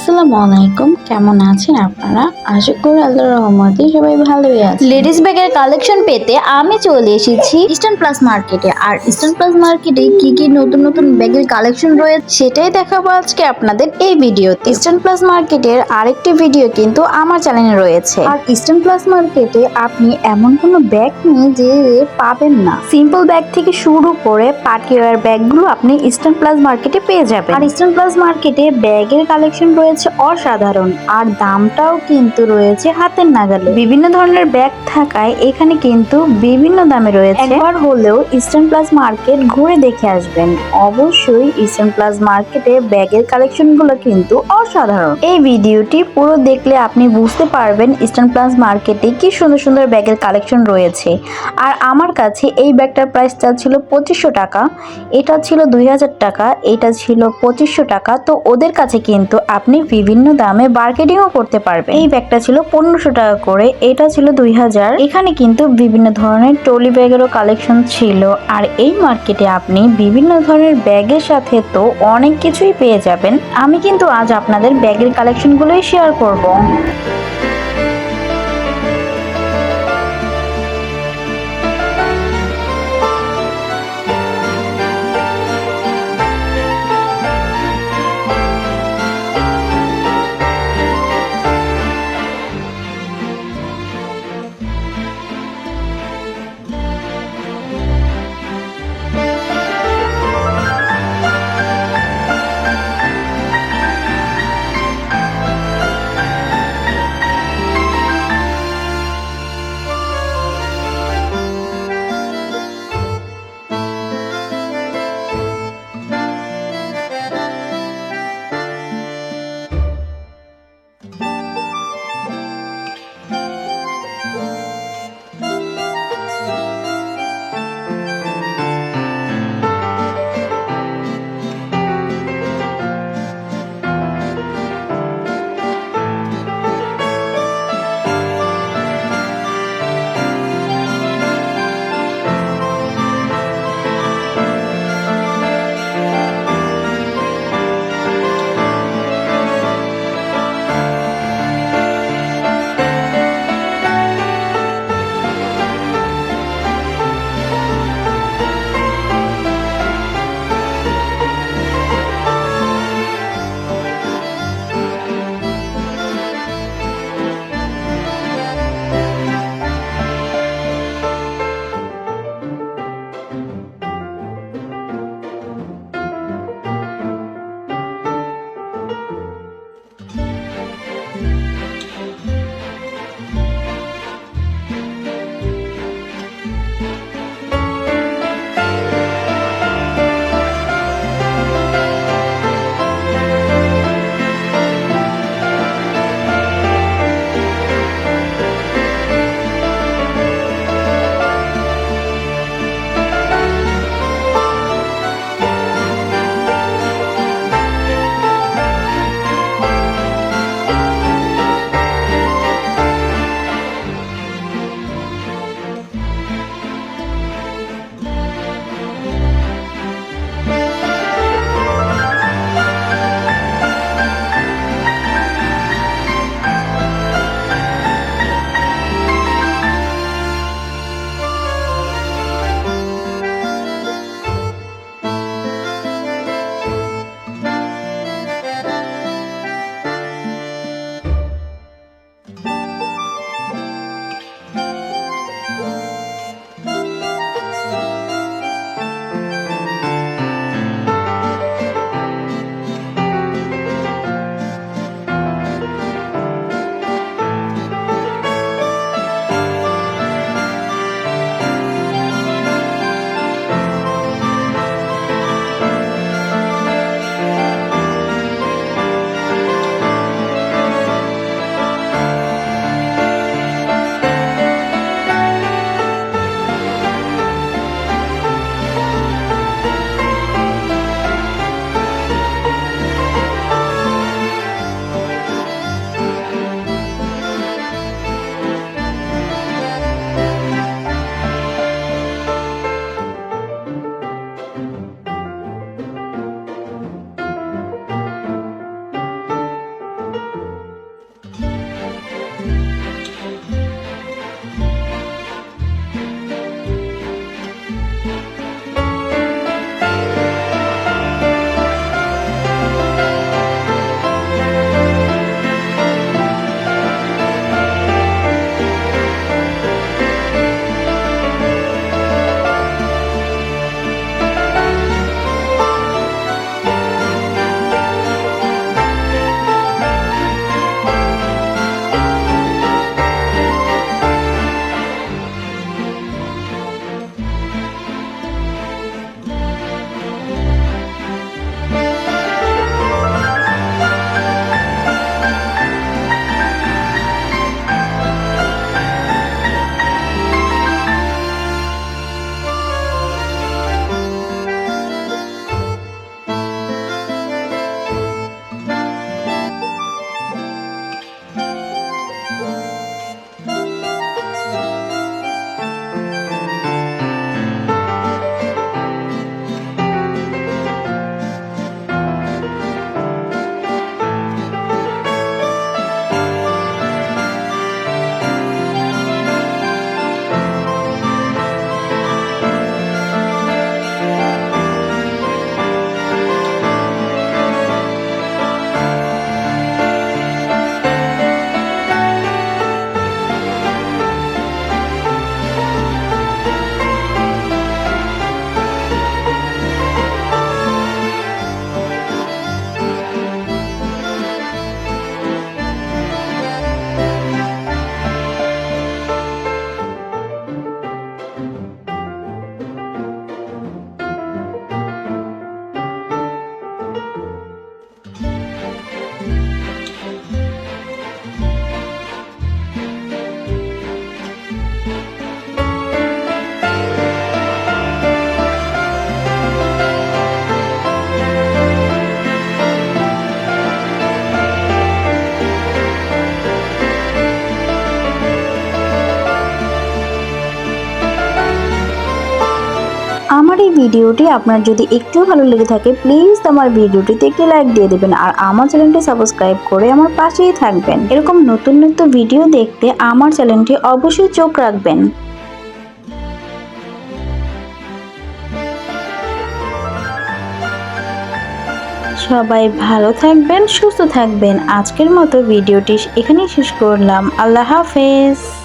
আসসালামু আলাইকুম। কেমন আছেন আপনারা? আশা করি আল্লাহর রহমতে সবাই ভালোই আছে লেডিস ব্যাগের কালেকশন পেতে আমি চলে এসেছি ইস্টার্ন প্লাস মার্কেটে আর ইস্টার্ন প্লাস মার্কেটে কি কি নতুন নতুন ব্যাগের কালেকশন রয়েছে সেটাই দেখাবো আজকে আপনাদের এই ভিডিওতে। ইস্টার্ন প্লাস মার্কেটের আরেকটি ভিডিও কিন্তু আমার চ্যানেলে রয়েছে। আর ইস্টার্ন প্লাস মার্কেটে আপনি এমন কোনো ব্যাগ নেই যে পাবেন না। সিম্পল ব্যাগ থেকে শুরু করে পার্টি ওয়ার ব্যাগগুলো আপনি ইস্টার্ন প্লাস মার্কেটে পেয়ে যাবেন। আর ইস্টার্ন প্লাস মার্কেটে ব্যাগের কালেকশন রয়েছে অসাধারণ, আর দামটাও কিন্তু রয়েছে হাতের নাগালে। বিভিন্ন ধরনের ব্যাগ থাকায় এখানে কিন্তু বিভিন্ন দামে রয়েছে। একবার হলেও ইস্টার্ন প্লাস মার্কেট ঘুরে দেখে আসবেন। অবশ্যই ইস্টার্ন প্লাস মার্কেটে ব্যাগের কালেকশনগুলো কিন্তু অসাধারণ। এই ভিডিওটি পুরো দেখলে আপনি বুঝতে পারবেন ইস্টার্ন প্লাস মার্কেটে কি সুন্দর সুন্দর ব্যাগের কালেকশন রয়েছে। আর আমার কাছে এই ব্যাগটার প্রাইসটা ছিল পঁচিশশো টাকা। এটা ছিল দুই হাজার টাকা, এটা ছিল পঁচিশশো টাকা। তো ওদের কাছে কিন্তু আপনি বিভিন্ন দামে মার্কেটিংও করতে পারবেন। এই ব্যাগটা ছিল পনেরোশো টাকা করে, এটা ছিল দুই হাজার। এখানে কিন্তু বিভিন্ন ধরনের ট্রলি ব্যাগেরও কালেকশন ছিল। আর এই মার্কেটে আপনি বিভিন্ন ধরনের ব্যাগের সাথে তো অনেক কিছুই পেয়ে যাবেন। আমি কিন্তু আজ আপনাদের ব্যাগের কালেকশনগুলোই শেয়ার করব। ভিডিওটি আপনার যদি একটু ভালো লেগে থাকে প্লিজ আমার ভিডিওটিতে একটি লাইক দিয়ে দেবেন আর আমার চ্যানেলটি সাবস্ক্রাইব করে আমার পাশেই থাকবেন। এরকম নতুন নতুন ভিডিও দেখতে আমার চ্যানেলটি অবশ্যই চোখ রাখবেন। সবাই ভালো থাকবেন, সুস্থ থাকবেন। আজকের মতো ভিডিওটি এখানেই শেষ করলাম। আল্লাহ হাফেজ।